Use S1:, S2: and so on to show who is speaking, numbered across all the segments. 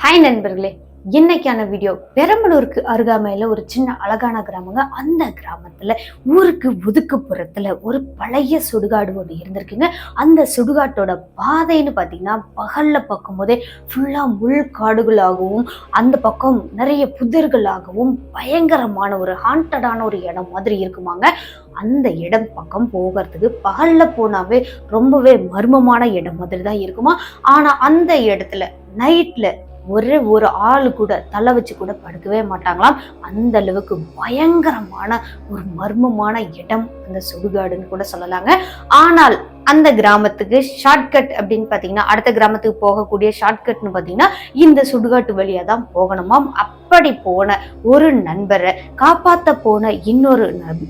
S1: Hi நண்பர்களே இன்னைக்கான video பெரம்பலூருக்கு அருகாமையில் ஒரு சின்ன அழகான கிராமங்க. அந்த கிராமத்தில் ஊருக்கு ஒதுக்குப்புறத்தில் ஒரு பழைய சுடுகாடு ஒன்று இருந்திருக்குங்க. அந்த சுடுகாட்டோட பாதைன்னு பார்த்தீங்கன்னா பகலில் பார்க்கும்போதே ஃபுல்லாக முள் காடுகளாகவும் அந்த பக்கம் நிறைய புதர்களாகவும் பயங்கரமான ஒரு ஹாண்டடான ஒரு இடம் மாதிரி இருக்குமாங்க. அந்த இடம் பக்கம் போகிறதுக்கு பகலில் போனாவே ரொம்பவே மர்மமான இடம் மாதிரி தான் இருக்குமா. ஆனால் அந்த இடத்துல நைட்டில் ஒரே ஒரு ஆள் கூட தலை வச்சு கூட படுக்கவே மாட்டாங்களாம். அந்த அளவுக்கு பயங்கரமான ஒரு மர்மமான இடம் அந்த சுடுகாடுன்னு கூட சொல்லலாங்க. ஆனால் அந்த கிராமத்துக்கு ஷார்ட்கட் அப்படின்னு பார்த்தீங்கன்னா அடுத்த கிராமத்துக்கு போகக்கூடிய ஷார்ட்கட்னு பார்த்தீங்கன்னா இந்த சுடுகாட்டு வழியாக தான் போகணுமாம் அப்படி போன ஒரு நண்பரை காப்பாற்ற போன இன்னொரு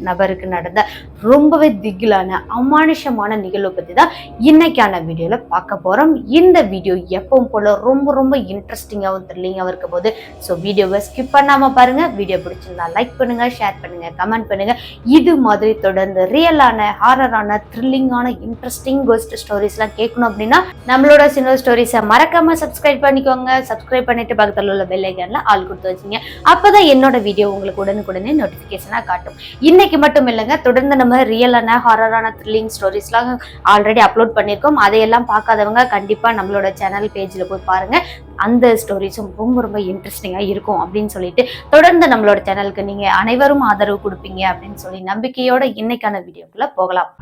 S1: நபருக்கு நடந்த ரொம்பவே திகிலான அமானுஷமான நிகழ்வு பற்றி தான் இன்னைக்கான வீடியோவில் பார்க்க போகிறோம் இந்த வீடியோ எப்பவும் போல் ரொம்ப ரொம்ப இன்ட்ரெஸ்டிங்காகவும் த்ரில்லிங்காகவும் இருக்க போது ஸோ வீடியோவை ஸ்கிப் பண்ணாமல் பாருங்கள் வீடியோ பிடிச்சிருந்தா லைக் பண்ணுங்கள் ஷேர் பண்ணுங்கள் கமெண்ட் பண்ணுங்கள் இது மாதிரி தொடர்ந்து ரியலான ஹாரரான த்ரில்லிங்கான இன்ட்ரெஸ்டிங் கோஸ்ட் ஸ்டோரிஸ்லாம் கேட்கணும் அப்படின்னா நம்மளோட சின்ன ஸ்டோரிஸை மறக்காமல் சப்ஸ்கிரைப் பண்ணிக்கோங்க. சப்ஸ்கிரைப் பண்ணிட்டு பக்கத்தில் உள்ள பெல்லைக்கனில் ஆள் கொடுத்து வச்சிங்க. அப்பதான் என்னோட வீடியோ உங்களுக்கு உடனுக்குடனே நோட்டிஃபிகேஷனாக காட்டும். இன்னைக்கு மட்டும் இல்லைங்க தொடர்ந்து நம்ம ரியலான ஹாரரான த்ரில்லிங் ஸ்டோரிஸ்லாம் ஆல்ரெடி அப்லோட் பண்ணியிருக்கோம். அதையெல்லாம் பார்க்காதவங்க கண்டிப்பாக நம்மளோட சேனல் பேஜில் போய் பாருங்க. அந்த ஸ்டோரிஸும் ரொம்ப ரொம்ப இன்ட்ரெஸ்டிங்காக இருக்கும் அப்படின்னு சொல்லிட்டு தொடர்ந்து நம்மளோட சேனலுக்கு நீங்க அனைவரும் ஆதரவு கொடுப்பீங்க அப்படின்னு சொல்லி நம்பிக்கையோட இன்னைக்கான வீடியோக்குள்ளே போகலாம்.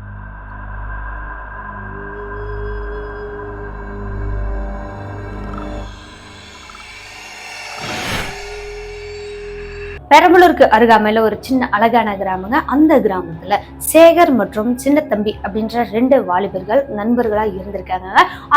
S1: பெரம்பலூருக்கு அருகாமையில் ஒரு சின்ன அழகான கிராமங்க. அந்த கிராமத்தில் சேகர் மற்றும் சின்னத்தம்பி அப்படின்ற ரெண்டு வாலிபர்கள் நண்பர்களாக இருந்திருக்காங்க.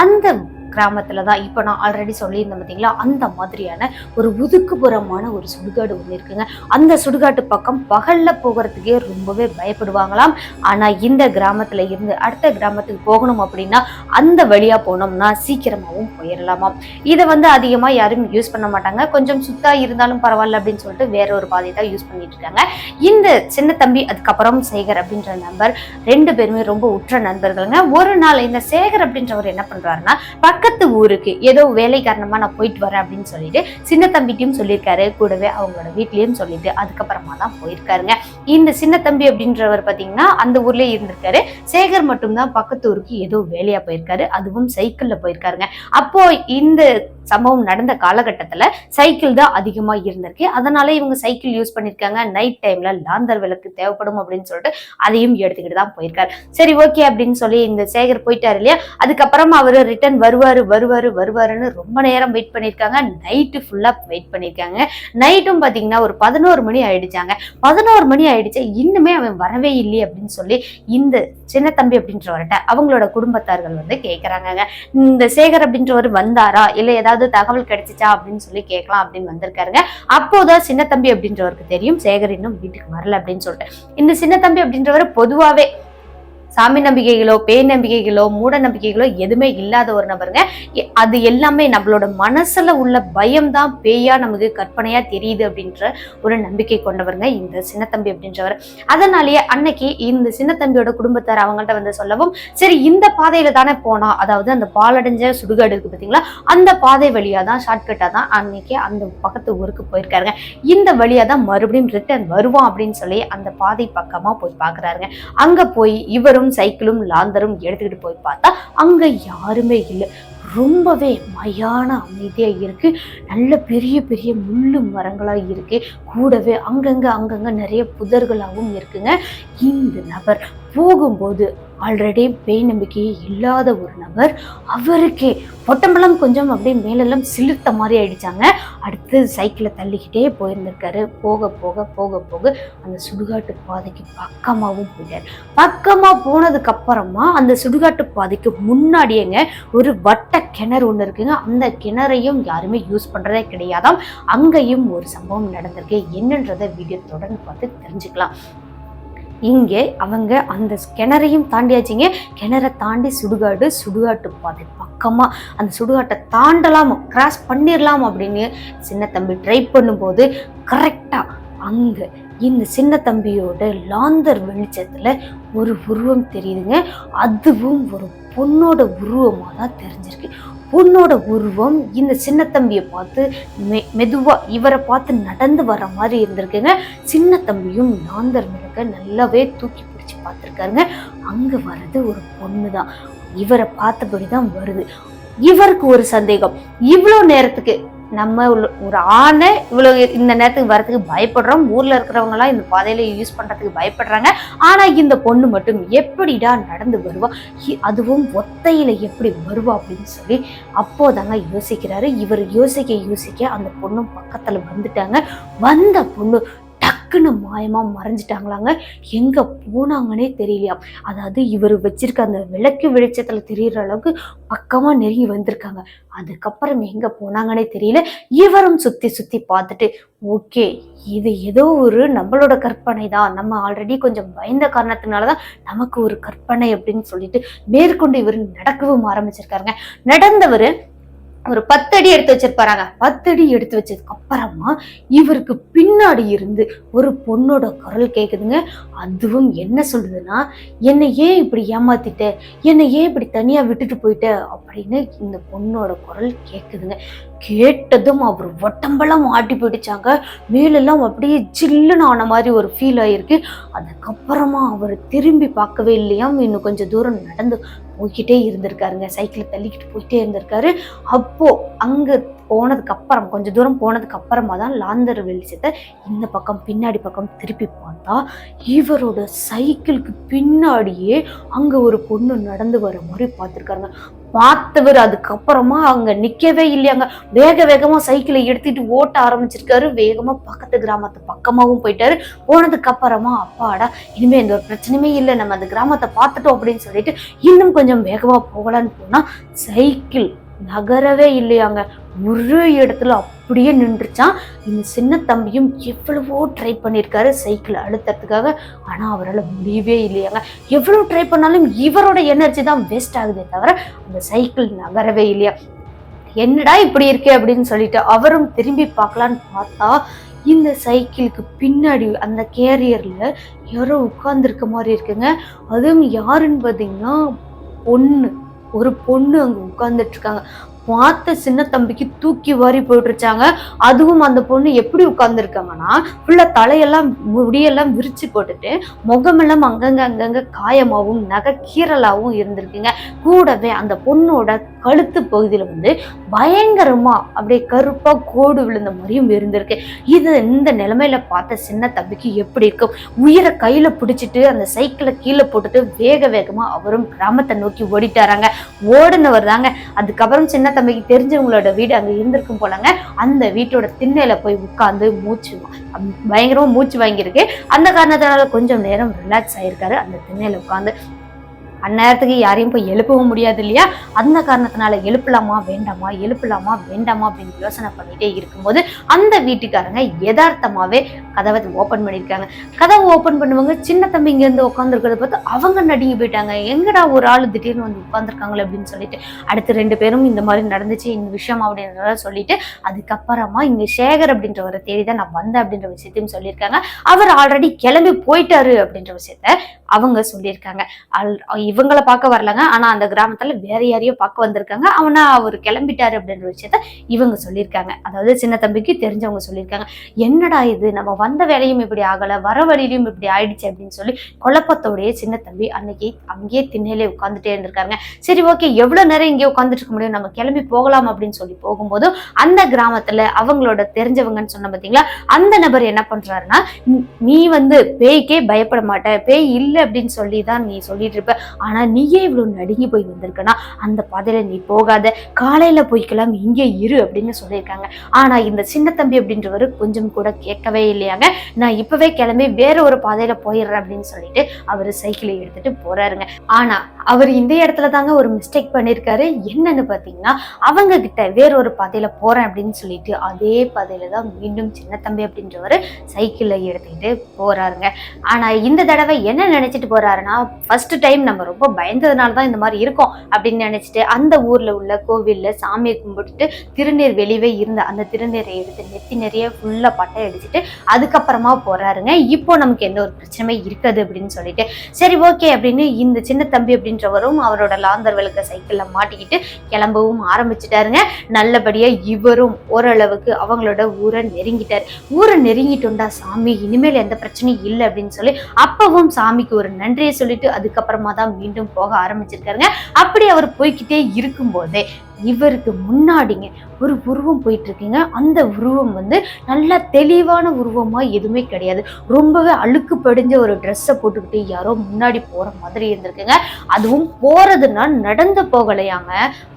S1: அந்த கிராமத்தில் தான் இப்போ நான் ஆல்ரெடி சொல்லியிருந்தேன் பார்த்தீங்களா அந்த மாதிரியான ஒரு ஒதுக்குப்புறமான ஒரு சுடுகாடு ஒன்று இருக்குங்க. அந்த சுடுகாட்டு பக்கம் பகலில் போகிறதுக்கே ரொம்பவே பயப்படுவாங்களாம். ஆனால் இந்த கிராமத்தில் இருந்து அடுத்த கிராமத்துக்கு போகணும் அப்படின்னா அந்த வழியாக போனோம்னா சீக்கிரமாகவும் போயிடலாமாம் இதை வந்து அதிகமாக யாரும் யூஸ் பண்ண மாட்டாங்க. கொஞ்சம் சுத்தாக இருந்தாலும் பரவாயில்ல அப்படின்னு சொல்லிட்டு வேற ஒரு பாதையை தான் யூஸ் பண்ணிட்டு இருக்காங்க. இந்த சின்ன தம்பி அதுக்கப்புறம் சேகர் அப்படின்ற நண்பர் ரெண்டு பேருமே ரொம்ப உற்ற நண்பர்களுங்க. ஒரு நாள் இந்த சேகர் அப்படின்றவர் என்ன பண்ணுறாருன்னா பக்கத்து ஊருக்கு ஏதோ வேலை காரணமா நான் போயிட்டு வரேன் அப்படின்னு சொல்லிட்டு சின்ன தம்பிட்டையும் சொல்லியிருக்காரு. கூடவே அவங்களோட வீட்லேயும் சொல்லிட்டு அதுக்கப்புறமா தான் போயிருக்காருங்க. இந்த சின்ன தம்பி அப்படின்றவர் பாத்தீங்கன்னா அந்த ஊர்லயே இருந்திருக்காரு. சேகர் மட்டும்தான் பக்கத்து ஊருக்கு ஏதோ வேலையா போயிருக்காரு. அதுவும் சைக்கிள்ல போயிருக்காருங்க. அப்போ இந்த சம்பவம் நடந்த காலகட்டத்துல சைக்கிள் தான் அதிகமா இருந்திருக்கு. அதனால இவங்க சைக்கிள் யூஸ் பண்ணிருக்காங்க நைட் டைம்ல லாந்தர் விளக்கு தேவைப்படும் அப்படின்னு சொல்லிட்டு அதையும் எடுத்துக்கிட்டு தான் போயிருக்காரு. சரி ஓகே அப்படின்னு சொல்லி இந்த சேகர் போயிட்டாரு இல்லையா? அதுக்கப்புறம் அவர் ரிட்டர்ன் வருவார். வருவாரு வருவாருன்னு ரொம்ப நேரம் வெயிட் பண்ணியிருக்காங்க நைட்டு ஃபுல்லாக வெயிட் பண்ணியிருக்காங்க நைட்டும் பார்த்தீங்கன்னா ஒரு பதினோரு மணி ஆயிடுச்சாங்க. பதினோரு மணி ஆயிடுச்சு. இன்னுமே அவன் வரவே இல்லை அப்படின்னு சொல்லி இந்த சின்ன தம்பி அப்படின்றவர்கிட்ட அவங்களோட குடும்பத்தார்கள் வந்து கேட்குறாங்க இந்த சேகர் அப்படின்றவர் வந்தாரா? இல்லை ஏதாவது தகவல் கிடைச்சிச்சா அப்படின்னு சொல்லி கேட்கலாம் அப்படின்னு வந்திருக்காருங்க. அப்போதான் சின்ன தம்பி அப்படின்றவருக்கு தெரியும். சேகர் இன்னும் வீட்டுக்கு வரல அப்படின்னு சொல்லிட்டு. இந்த சின்ன தம்பி அப்படின்றவர் பொதுவாகவே சாமி நம்பிக்கைகளோ பேய் நம்பிக்கைகளோ மூட நம்பிக்கைகளோ எதுவுமே இல்லாத ஒரு நபருங்க. எ- அது எல்லாமே நம்மளோட மனசுல உள்ள பயம் தான் பேயா நமக்கு கற்பனையா தெரியுது அப்படின்ற ஒரு நம்பிக்கை கொண்டவருங்க இந்த சின்னத்தம்பி அப்படின்றவர். அதனாலேயே அன்னைக்கு இந்த சின்னத்தம்பியோட குடும்பத்தார் அவங்கள்ட்ட வந்து சொல்லவும் சரி இந்த பாதையில தானே போனா அதாவது அந்த பாலடைஞ்ச சுடுகாடு இருக்கு பாத்தீங்களா அந்த பாதை வழியா தான் ஷார்ட்கட்டா தான் அன்னைக்கு அந்த பக்கத்து ஊருக்கு போயிருக்காருங்க. இந்த வழியா தான் மறுபடியும் ரிட்டர்ன் வருவான் அப்படின்னு சொல்லி அந்த பாதை பக்கமா போய் பாக்குறாருங்க. அங்க போய் இவரும் சைக்கிளும் லாந்தரும் எடுத்துக்கிட்டு போய் பார்த்தா அங்க யாருமே இல்லை. ரொம்பவே மயான அமைதியா இருக்கு. நல்ல பெரிய பெரிய முள்ளு மரங்களா இருக்கு. கூடவே அங்கங்க அங்கங்க நிறைய புதர்களாகவும் இருக்குங்க. இந்த நபர் போகும்போது ஆல்ரெடி பேய் நம்பிக்கையே இல்லாத ஒரு நபர். அவருக்கே பொட்டம்பெல்லாம் கொஞ்சம் அப்படியே மேலெல்லாம் சிலிர்த்த மாதிரி ஆயிடுச்சாங்க. அடுத்து சைக்கிளை தள்ளிக்கிட்டே போயிருந்திருக்காரு. போக போக போக போக அந்த சுடுகாட்டு பாதைக்கு பக்கமாகவும் போயிட்டார். பக்கமாக போனதுக்கப்புறமா அந்த சுடுகாட்டு பாதைக்கு முன்னாடியேங்க ஒரு வட்ட கிணறு ஒன்று இருக்குங்க. அந்த கிணறையும் யாருமே யூஸ் பண்ணுறதே கிடையாதாம். அங்கேயும் ஒரு சம்பவம் நடந்திருக்கு. என்னன்றதை வீடியோ தொடர்ந்து பார்த்து தெரிஞ்சுக்கலாம். இங்கே அவங்க அந்த கிணறையும் தாண்டியாச்சுங்க. கிணறை தாண்டி சுடுகாடு சுடுகாட்டு பாதை பக்கமாக அந்த சுடுகாட்டை தாண்டலாம் கிராஸ் பண்ணிடலாம் அப்படின்னு சின்ன தம்பி ட்ரை பண்ணும்போது கரெக்டாக அங்கே இந்த சின்ன தம்பியோட லாந்தர் வெளிச்சத்தில் ஒரு உருவம் தெரியுதுங்க. அதுவும் ஒரு பொண்ணோட உருவமாக தான் தெரிஞ்சிருக்கு. பொண்ணோட உருவம் இந்த சின்ன தம்பியை பார்த்து மெ மெதுவாக இவரை பார்த்து நடந்து வர மாதிரி இருந்திருக்குங்க. சின்ன தம்பியும் லாந்தர் நல்லாவே தூக்கி பிடிச்சி பார்த்துருக்காருங்க. அங்கே வர்றது ஒரு பொண்ணு தான் இவரை பார்த்தபடி தான் வருது. இவருக்கு ஒரு சந்தேகம். இவ்வளோ நேரத்துக்கு நம்ம ஒரு ஆணை இவ்வளோ இந்த நேரத்துக்கு வரதுக்கு பயப்படுறோம். ஊரில் இருக்கிறவங்கலாம் இந்த பாதையில் யூஸ் பண்ணுறதுக்கு பயப்படுறாங்க. ஆனால் இந்த பொண்ணு மட்டும் எப்படிடா நடந்து வருவா? அதுவும் ஒத்தையில் எப்படி வருவா அப்படின்னு சொல்லி அப்போதாங்க யோசிக்கிறாரு. இவர் யோசிக்க யோசிக்க அந்த பொண்ணும் பக்கத்தில் வந்துட்டாங்க. வந்த பொண்ணு டக்குன்னு மாயமாக மறைஞ்சிட்டாங்களாங்க. எங்கே போனாங்கன்னே தெரியலையாம் அதாவது இவர் வச்சிருக்க அந்த விளக்கு வெளிச்சத்தில் தெரிகிற அளவுக்கு பக்கமாக நெருங்கி வந்திருக்காங்க. அதுக்கப்புறம் எங்கே போனாங்கன்னே தெரியல. இவரும் சுற்றி சுற்றி பார்த்துட்டு ஓகே இது ஏதோ ஒரு நம்மளோட கற்பனை தான். நம்ம ஆல்ரெடி கொஞ்சம் பயந்த காரணத்தினாலதான் நமக்கு ஒரு கற்பனை அப்படின்னு சொல்லிட்டு மேற்கொண்டு இவர் நடக்கவும் ஆரம்பிச்சிருக்காருங்க. நடந்தவர் ஒரு பத்தடி எடுத்து வச்சிருப்பாராங்க. பத்தடி எடுத்து வச்சதுக்கு அப்புறமா இவருக்கு பின்னாடி இருந்து ஒரு பொண்ணோட குரல் கேக்குதுங்க. அதுவும் என்ன சொல்லுதுன்னா என்னை ஏன் இப்படி ஏமாத்திட்ட? என்னை ஏன் இப்படி தனியா விட்டுட்டு போயிட்ட? அப்படின்னு இந்த பொண்ணோட குரல் கேக்குதுங்க. கேட்டதும் அவர் ஒட்டம்பெல்லாம் ஆட்டி போயிடுச்சாங்க மேலெல்லாம் அப்படியே ஜில்லுன்னு ஆன மாதிரி ஒரு ஃபீல் ஆயிருக்கு. அதுக்கப்புறமா அவர் திரும்பி பார்க்கவே இல்லையாம் இன்னும் கொஞ்சம் தூரம் நடந்து போய்கிட்டே இருந்திருக்காருங்க. சைக்கிளை தள்ளிக்கிட்டு போயிட்டே இருந்திருக்காரு. அப்போது அங்கே போனதுக்கு அப்புறம் கொஞ்சம் தூரம் போனதுக்கு அப்புறமா தான் லாந்தர் வெளிச்சத்தை இந்த பக்கம் பின்னாடி பக்கம் திருப்பி பார்த்தா இவரோட சைக்கிளுக்கு பின்னாடியே அங்கே ஒரு பொண்ணு நடந்து வர மாதிரி பார்த்துருக்காருங்க. பார்த்தவர் அதுக்கப்புறமா அங்க நிக்கவே இல்லையாங்க. வேக வேகமா சைக்கிளை எடுத்துட்டு ஓட்ட ஆரம்பிச்சிருக்காரு. வேகமா பக்கத்து கிராமத்து பக்கமாவும் போயிட்டாரு. போனதுக்கு அப்புறமா அப்பாடா இனிமே எந்த ஒரு பிரச்சனையுமே இல்லை. நம்ம அந்த கிராமத்தை பார்த்துட்டோம் அப்படின்னு சொல்லிட்டு இன்னும் கொஞ்சம் வேகமா போகலான்னு போனா சைக்கிள் நகரவே இல்லையாங்க. ஒரு இடத்துல அப்படியே நின்றுச்சான் இந்த சின்ன தம்பியும் எவ்வளவோ ட்ரை பண்ணியிருக்காரு சைக்கிளை அழுத்துறதுக்காக. ஆனால் அவரால் முடியவே இல்லையாங்க. எவ்வளோ ட்ரை பண்ணாலும் இவரோட எனர்ஜி தான் வேஸ்ட் ஆகுதே தவிர அந்த சைக்கிள் நகரவே இல்லையா. என்னடா இப்படி இருக்கே அப்படின்னு சொல்லிட்டு அவரும் திரும்பி பார்க்கலான்னு பார்த்தா இந்த சைக்கிளுக்கு பின்னாடி அந்த கேரியரில் யாரோ உட்கார்ந்துருக்க மாதிரி இருக்குங்க. அதுவும் யாருன்னு பார்த்தீங்கன்னா பொண்ணு. ஒரு பொண்ணு அங்கே உட்கார்ந்துட்டு இருக்காங்க. பார்த்த சின்ன தம்பிக்கு தூக்கி வாரி போட்டுருச்சாங்க அதுவும் அந்த பொண்ணு எப்படி உட்கார்ந்துருக்காங்கன்னா ஃபுல்லாக தலையெல்லாம் முடியெல்லாம் விரிச்சு போட்டுட்டு முகமெல்லாம் அங்கங்க அங்கங்க காயமாகவும் நகை கீறலாவும் இருந்திருக்குங்க. கூடவே அந்த பொண்ணோட கழுத்து பகுதியில் வந்து பயங்கரமாக அப்படியே கருப்பாக கோடு விழுந்த மாதிரியும் இருந்திருக்கு. இது இந்த நிலைமையில பார்த்த சின்ன தம்பிக்கு எப்படி இருக்கும்? உயிரை கையில் பிடிச்சிட்டு அந்த சைக்கிளை கீழே போட்டுட்டு வேக வேகமாக அவரும் கிராமத்தை நோக்கி ஓடிட்டாராங்க. ஓடினவர் தாங்க. அதுக்கப்புறம் சின்ன தம்பிக்கு தெரிஞ்சவங்களோட வீடு அங்க இருந்திருக்கும் போலங்க அந்த வீட்டோட திண்ணையில போய் உட்கார்ந்து மூச்சு பயங்கரமா மூச்சு வாங்கியிருக்கு. அந்த காரணத்தினால கொஞ்சம் நேரம் ரிலாக்ஸ் ஆயிருக்காரு. அந்த திண்ணையில உட்கார்ந்து அந்நேரத்துக்கு யாரையும் போய் எழுப்பவும் முடியாது இல்லையா? அந்த காரணத்தினால எழுப்பலாமா வேண்டாமா எழுப்பலாமா வேண்டாமா அப்படின்னு யோசனை பண்ணிட்டே இருக்கும்போது அந்த வீட்டுக்காரங்க யதார்த்தமாவே கதவை ஓபன் பண்ணியிருக்காங்க. கதவை ஓபன் பண்ணுவாங்க சின்ன தம்பி இங்கேருந்து உட்காந்துருக்கிறத பார்த்து அவங்க நடுங்கி போயிட்டாங்க. எங்கடா ஒரு ஆள் திடீர்னு வந்து உட்காந்துருக்காங்களே அப்படின்னு சொல்லிட்டு அடுத்து ரெண்டு பேரும் இந்த மாதிரி நடந்துச்சு இந்த விஷயம் அப்படின்றத சொல்லிட்டு அதுக்கப்புறமா இங்க சேகர் அப்படின்றவரை தேடி தான் நான் வந்தேன் அப்படின்ற விஷயத்தையும் சொல்லியிருக்காங்க. அவர் ஆல்ரெடி கிளம்பி போயிட்டாரு அப்படின்ற விஷயத்த அவங்க சொல்லியிருக்காங்க. அல்- இவங்களை பார்க்க வரலங்க. ஆனால் அந்த கிராமத்தில் வேற யாரையோ பார்க்க வந்திருக்காங்க. அவனா அவர் கிளம்பிட்டாரு அப்படின்ற விஷயத்த இவங்க சொல்லியிருக்காங்க. அதாவது சின்ன தம்பிக்கு தெரிஞ்சவங்க சொல்லியிருக்காங்க. என்னடா இது? நம்ம வந்த வேலையும் இப்படி ஆகலை. வர வழியிலையும் இப்படி ஆயிடுச்சு அப்படின்னு சொல்லி குழப்பத்தோடைய சின்ன தம்பி அன்னைக்கு அங்கேயே திண்ணையிலே உட்காந்துட்டே இருந்திருக்காங்க. சரி ஓகே. எவ்வளோ நேரம் இங்கே உட்காந்துட்டு இருக்க முடியும்? நம்ம கிளம்பி போகலாம் அப்படின்னு சொல்லி போகும்போது அந்த கிராமத்தில் அவங்களோட தெரிஞ்சவங்கன்னு சொன்ன பார்த்தீங்களா அந்த நபர் என்ன பண்ணுறாருன்னா "நீ- நீ வந்து பேய்க்கே பயப்பட மாட்ட. பேய் இல்லை அப்படின்னு சொல்லி தான் நீ சொல்லிட்டு இருப்ப. ஆனா நீயே இவ்வளவு நடுங்கி போய் வந்திருக்கனா? அந்த பாதையில நீ போகாத. காலையில போய்க்கலாம் இங்கே இரு அப்படின்னு சொல்லியிருக்காங்க. ஆனால் இந்த சின்ன தம்பி அப்படின்றவர் கொஞ்சம் கூட கேட்கவே இல்லையாங்க. நான் இப்பவே கிளம்பி வேற ஒரு பாதையில போயிடுறேன் அப்படின்னு சொல்லிட்டு அவர் சைக்கிளை எடுத்துட்டு போறாருங்க. ஆனா அவர் இந்த இடத்துல தாங்க ஒரு மிஸ்டேக் பண்ணியிருக்காரு. என்னன்னு பாத்தீங்கன்னா அவங்க கிட்ட வேற ஒரு பாதையில போறேன் அப்படின்னு சொல்லிட்டு அதே பாதையில் தான் மீண்டும் சின்ன தம்பி அப்படின்றவர் சைக்கிளை எடுத்துக்கிட்டு போறாருங்க. ஆனா இந்த தடவை என்ன நினைச்சு நினச்சிட்டு போறாருன்னா ஃபர்ஸ்ட் டைம் நம்ம ரொம்ப பயந்ததுனால தான் இந்த மாதிரி இருக்கும் அப்படின்னு நினைச்சிட்டு அந்த ஊர்ல உள்ள கோவிலில் சாமியை கும்பிட்டுட்டு திருநீர் வெளியவே இருந்த அந்த திருநீரை எடுத்து நெத்தி நிறைய ஃபுல்லா பட்டை அடிச்சுட்டு அதுக்கப்புறமா போறாருங்க. இப்போ நமக்கு எந்த ஒரு பிரச்சனையுமே இருக்காது அப்படின்னு சொல்லிட்டு சரி ஓகே அப்படின்னு இந்த சின்ன தம்பி அப்படின்றவரும் அவரோட லாந்தர் விளக்க மாட்டிக்கிட்டு கிளம்பவும் ஆரம்பிச்சிட்டாருங்க. நல்லபடியா இவரும் ஓரளவுக்கு அவங்களோட ஊரை நெருங்கிட்டார். ஊரை நெருங்கிட்டுண்டா சாமி இனிமேல் எந்த பிரச்சனையும் இல்லை அப்படின்னு சொல்லி அப்பவும் சாமிக்கு ஒரு நன்றியை சொல்லிட்டு அதுக்கப்புறமா தான் மீண்டும் போக ஆரம்பிச்சிருக்காருங்க. அப்படி அவர் போய்க்கிட்டே இருக்கும்போதே இவருக்கு முன்னாடிங்க ஒரு உருவம் போயிட்டுருக்குங்க. அந்த உருவம் வந்து நல்லா தெளிவான உருவமா எதுவுமே கிடையாது. ரொம்பவே அழுக்கு படிஞ்ச ஒரு ட்ரெஸ்ஸை போட்டுக்கிட்டு யாரோ முன்னாடி போற மாதிரி இருந்திருக்குங்க. அதுவும் போறதுன்னா நடந்து போகலையாங்க.